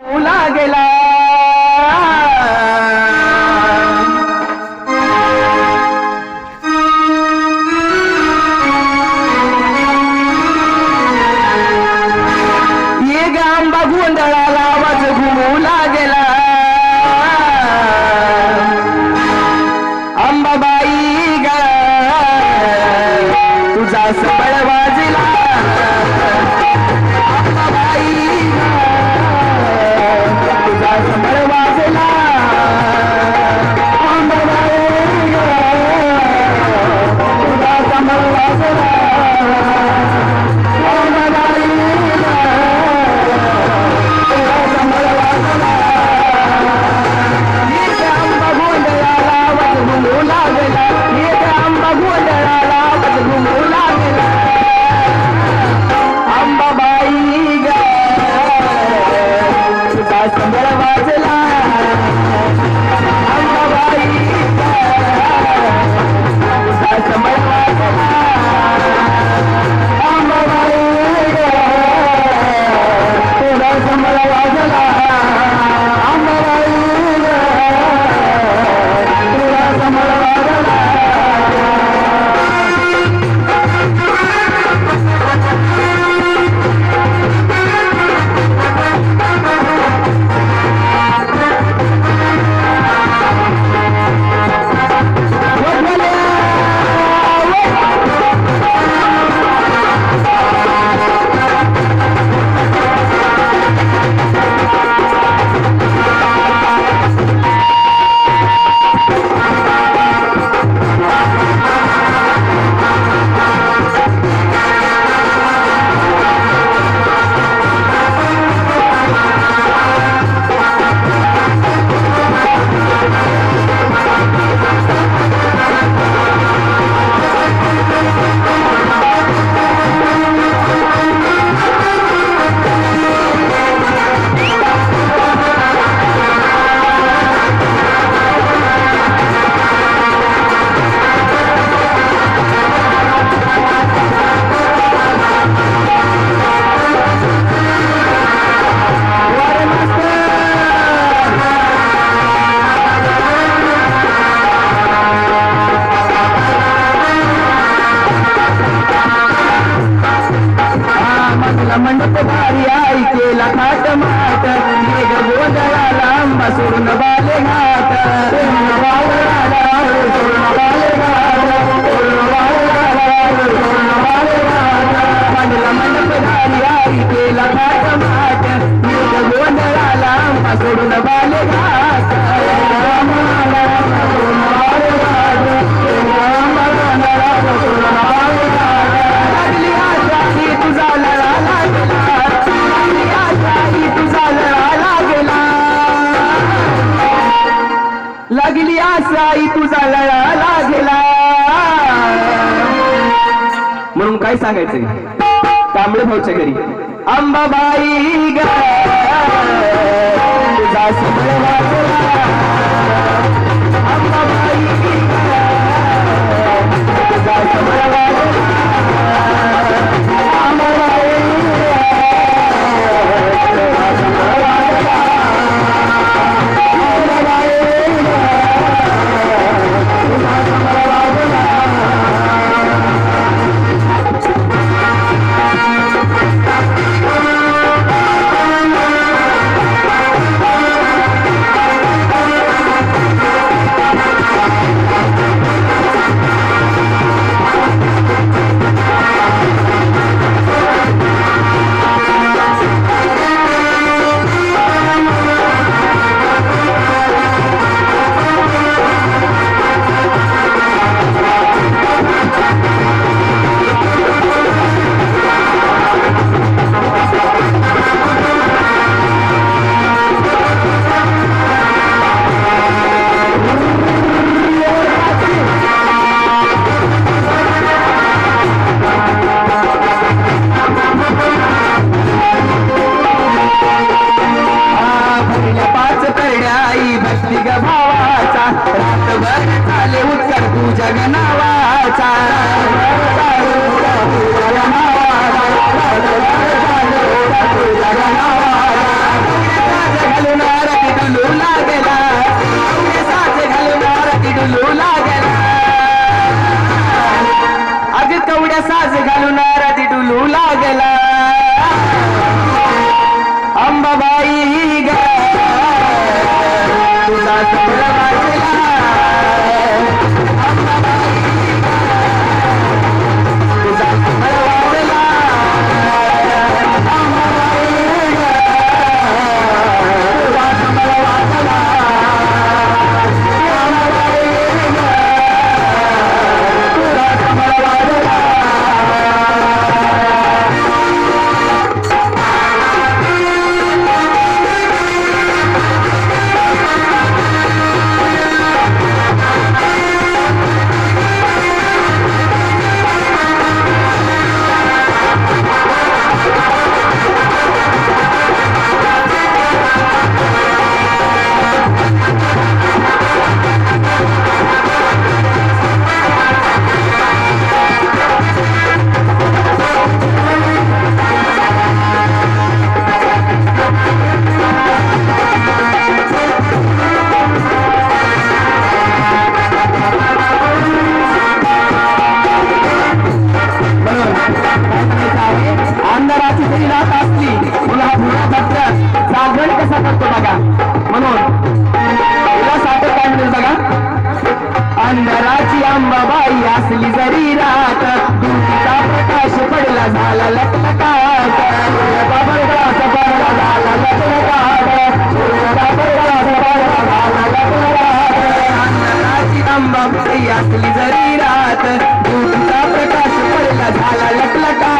लागला. ये गांबा गोंधळाला आवाज घुमू लागला. अंबाबाई ग तुझा सबळ वाजला. केला खाट माट मेघ गोंधळाला आंबा सोडून बाले घाट सोडून बाले घाट, सोडून बाले घाट, सोडून बाले घाट, सोडून बाले घाट. मंगला मंडप भारी आई केला साई तुझा लळा लागला. म्हणून काय सांगायचंय? तांबडे भाऊच्या घरी अंबाबाई ग. नावाचा. असली जरी रात धूपचा प्रकाश पडला झाला लटलटा